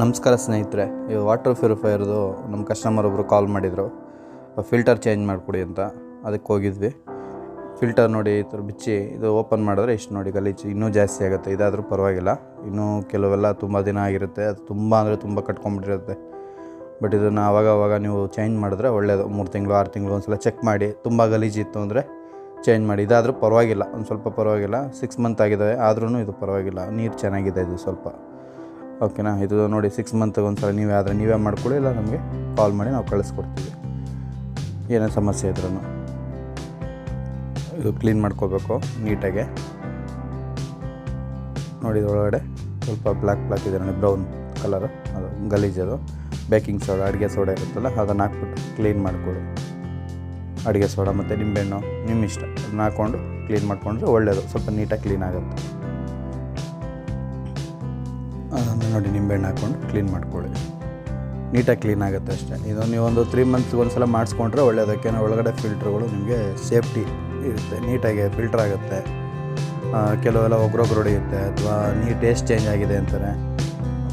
ನಮಸ್ಕಾರ ಸ್ನೇಹಿತರೆ ಈ ವಾಟರ್ ಪ್ಯೂರಿಫೈಯರ್ದು ನಮ್ಮ ಕಸ್ಟಮರ್ ಒಬ್ಬರು ಕಾಲ್ ಮಾಡಿದರು. ಫಿಲ್ಟರ್ ಚೇಂಜ್ ಮಾಡಿಕೊಡಿ ಅಂತ. ಅದಕ್ಕೆ ಹೋಗಿದ್ವಿ. ಫಿಲ್ಟರ್ ನೋಡಿ ಈ ಥರ ಬಿಚ್ಚಿ, ಇದು ಓಪನ್ ಮಾಡಿದ್ರೆ ಇಷ್ಟು ನೋಡಿ ಗಲೀಜು. ಇನ್ನೂ ಜಾಸ್ತಿ ಆಗುತ್ತೆ. ಇದಾದರೂ ಪರವಾಗಿಲ್ಲ. ಇನ್ನೂ ಕೆಲವೆಲ್ಲ ತುಂಬ ದಿನ ಆಗಿರುತ್ತೆ. ಅದು ತುಂಬ ಅಂದರೆ ತುಂಬ ಕಟ್ಕೊಂಡ್ಬಿಟ್ಟಿರುತ್ತೆ. ಬಟ್ ಇದನ್ನು ಆವಾಗ ಆವಾಗ ನೀವು ಚೇಂಜ್ ಮಾಡಿದ್ರೆ ಒಳ್ಳೆಯದು ಮೂರು ತಿಂಗಳು, ಆರು ತಿಂಗಳು ಒಂದು ಸಲ ಚೆಕ್ ಮಾಡಿ. ತುಂಬ ಗಲೀಜಿತ್ತು ಅಂದರೆ ಚೇಂಜ್ ಮಾಡಿ. ಇದಾದರೂ ಪರವಾಗಿಲ್ಲ. ಒಂದು ಸ್ವಲ್ಪ ಪರವಾಗಿಲ್ಲ. ಸಿಕ್ಸ್ ಮಂತ್ ಆಗಿದ್ದಾವೆ ಆದ್ರೂ ಇದು ಪರವಾಗಿಲ್ಲ. ನೀರು ಚೆನ್ನಾಗಿದೆ ಇದು ಸ್ವಲ್ಪ. ಓಕೆನಾ? ಇದು ನೋಡಿ ಸಿಕ್ಸ್ ಮಂತ್ಗೆ ಒಂದು ಸಲ ನೀವೇ ಆದರೆ ನೀವೇ ಮಾಡ್ಕೊಳ್ಳಿ, ಇಲ್ಲ ನಮಗೆ ಕಾಲ್ ಮಾಡಿ ನಾವು ಕಳಿಸ್ಕೊಡ್ತೀವಿ. ಏನೇ ಸಮಸ್ಯೆ ಇದ್ರೂ ಇದು ಕ್ಲೀನ್ ಮಾಡ್ಕೋಬೇಕು, ನೀಟಾಗೆ. ನೋಡಿ, ಇದ್ರೊಳಗಡೆ ಸ್ವಲ್ಪ ಬ್ಲ್ಯಾಕ್ ಬ್ಲ್ಯಾಕ್ ಇದೆ, ನೋಡಿ ಬ್ರೌನ್ ಕಲರ್ ಅದು ಗಲೀಜದು ಬೇಕಿಂಗ್ ಸೋಡಾ ಅಡುಗೆ ಸೋಡಾ ಇರುತ್ತಲ್ಲ, ಅದನ್ನು ಹಾಕ್ಬಿಟ್ಟು ಕ್ಲೀನ್ ಮಾಡ್ಕೊಳ್ಳಿ. ಅಡುಗೆ ಸೋಡಾ ಮತ್ತು ನಿಂಬೆಹಣ್ಣು, ನಿಮ್ಮ ಇಷ್ಟ. ಅದನ್ನ ಹಾಕ್ಕೊಂಡು ಕ್ಲೀನ್ ಮಾಡಿಕೊಂಡ್ರೆ ಒಳ್ಳೆಯದು ಸ್ವಲ್ಪ ನೀಟಾಗಿ ಕ್ಲೀನ್ ಆಗುತ್ತೆ. ನೋಡಿ ನಿಂಬೆಹಣ್ಣು ಹಾಕ್ಕೊಂಡು ಕ್ಲೀನ್ ಮಾಡ್ಕೊಳ್ಳಿ. ನೀಟಾಗಿ ಕ್ಲೀನ್ ಆಗುತ್ತೆ ಅಷ್ಟೇ. ನೀವು ಒಂದು ತ್ರೀ ಮಂತ್ಸ್ಗೆ ಒಂದು ಸಲ ಮಾಡಿಸ್ಕೊಂಡ್ರೆ ಒಳ್ಳೆಯದಕ್ಕೆ ಒಳಗಡೆ ಫಿಲ್ಟ್ರ್ಗಳು ನಿಮಗೆ ಸೇಫ್ಟಿ ಇರುತ್ತೆ, ನೀಟಾಗಿ ಫಿಲ್ಟರ್ ಆಗುತ್ತೆ. ಕೆಲವೆಲ್ಲ ಒಗ್ರೊಗ್ರು ಹೊಡೆಯುತ್ತೆ ಅಥವಾ ನೀರು ಟೇಸ್ಟ್ ಚೇಂಜ್ ಆಗಿದೆ ಅಂತಾರೆ.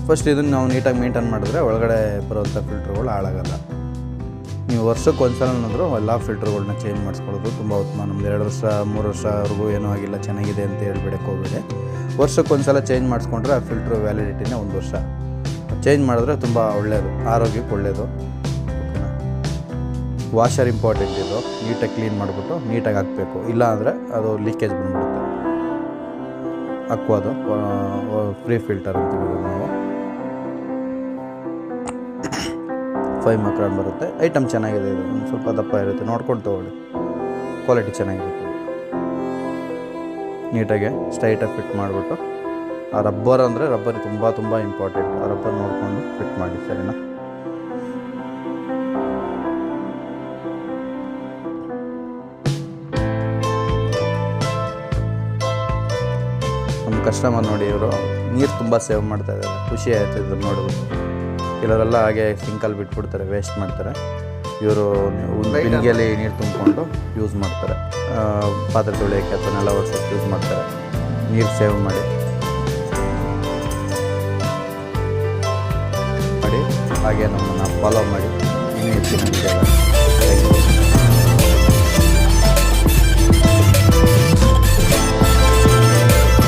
ಫಸ್ಟ್ ಇದನ್ನು ನಾವು ನೀಟಾಗಿ ಮೇಂಟೈನ್ ಮಾಡಿದ್ರೆ ಒಳಗಡೆ ಬರುವಂಥ ಫಿಲ್ಟ್ರ್ಗಳು ಹಾಳಾಗಲ್ಲ. ನೀವು ವರ್ಷಕ್ಕೆ ಒಂದು ಸಲನಾದರೂ ಎಲ್ಲ ಫಿಲ್ಟರ್ಗಳನ್ನ ಚೇಂಜ್ ಮಾಡಿಸ್ಕೊಳ್ಳೋದು. ತುಂಬ ಉತ್ತಮ ನಮ್ದು ಎರಡು ವರ್ಷ, ಮೂರು ವರ್ಷವರೆಗೂ ಏನೂ ಆಗಿಲ್ಲ, ಚೆನ್ನಾಗಿದೆ ಅಂತ ಹೇಳ್ಬಿಡಕ್ಕೆ ಹೋಗ್ಬೇಡಿ. ವರ್ಷಕ್ಕೆ ಒಂದು ಸಲ ಚೇಂಜ್ ಮಾಡಿಸ್ಕೊಂಡ್ರೆ ಆ ಫಿಲ್ಟ್ರ್ ವ್ಯಾಲಿಡಿಟಿನೇ ಒಂದು ವರ್ಷ. ಚೇಂಜ್ ಮಾಡಿದ್ರೆ ತುಂಬ ಒಳ್ಳೆಯದು ಆರೋಗ್ಯಕ್ಕೆ ಒಳ್ಳೆಯದು ವಾಷರ್ ಇಂಪಾರ್ಟೆಂಟ್ ಇದು. ನೀಟಾಗಿ ಕ್ಲೀನ್ ಮಾಡಿಬಿಟ್ಟು ನೀಟಾಗಿ ಹಾಕಬೇಕು. ಇಲ್ಲ ಅಂದರೆ ಅದು ಲೀಕೇಜ್ ಬಂದ್ಬಿಡುತ್ತೆ. ಅಕ್ವಾದು ಫ್ರೀ ಫಿಲ್ಟರ್ ಅಂತ ಇದನ್ನ ನಾವು. ಫೈವ್ ಮಕ್ರಾನ್ ಬರುತ್ತೆ. ಐಟಮ್ ಚೆನ್ನಾಗಿದೆ ಇದು. ಸ್ವಲ್ಪ ದಪ್ಪ ಇರುತ್ತೆ. ನೋಡ್ಕೊಂಡು ತೊಗೊಳ್ಳಿ. ಕ್ವಾಲಿಟಿ ಚೆನ್ನಾಗಿರುತ್ತೆ. ನೀಟಾಗಿ ಸ್ಟ್ರೈಟಾಗಿ ಫಿಟ್ ಮಾಡಿಬಿಟ್ಟು. ಆ ರಬ್ಬರ್ ಅಂದರೆ ರಬ್ಬರ್ ತುಂಬ ತುಂಬ ಇಂಪಾರ್ಟೆಂಟ್ ಆ ರಬ್ಬರ್ ನೋಡಿಕೊಂಡು ಫಿಟ್ ಮಾಡಿ, ಸರಿನಾ? ನಮ್ಮ ಕಸ್ಟಮರ್ ನೋಡಿ ಇವರು ನೀರು ತುಂಬ ಸೇವ್ ಮಾಡ್ತಾ ಇದ್ದಾರೆ. ಖುಷಿ ಆಯಿತು ಇದನ್ನು ನೋಡಿಬಿಟ್ಟು ಕೆಲವರೆಲ್ಲ ಹಾಗೆ ಸಿಂಕಲ್ಲಿ ಬಿಟ್ಬಿಡ್ತಾರೆ ವೇಸ್ಟ್ ಮಾಡ್ತಾರೆ. ಇವರು ಬಿಂದಿಗೆಯಲ್ಲಿ ನೀರು ತುಂಬಿಕೊಂಡು ಯೂಸ್ ಮಾಡ್ತಾರೆ. ಪಾತ್ರೆ ತೊಳೆಯೋಕ್ಕೆ ಅಥವಾ ನೆಲ ಒರೆಸೋಕ್ಕೆ ಯೂಸ್ ಮಾಡ್ತಾರೆ. ನೀರು ಸೇವ್ ಮಾಡಿ. ಮಾಡಿ ಹಾಗೆ ನಮ್ಮನ್ನು ಫಾಲೋ ಮಾಡಿ. ಇನ್ನೂ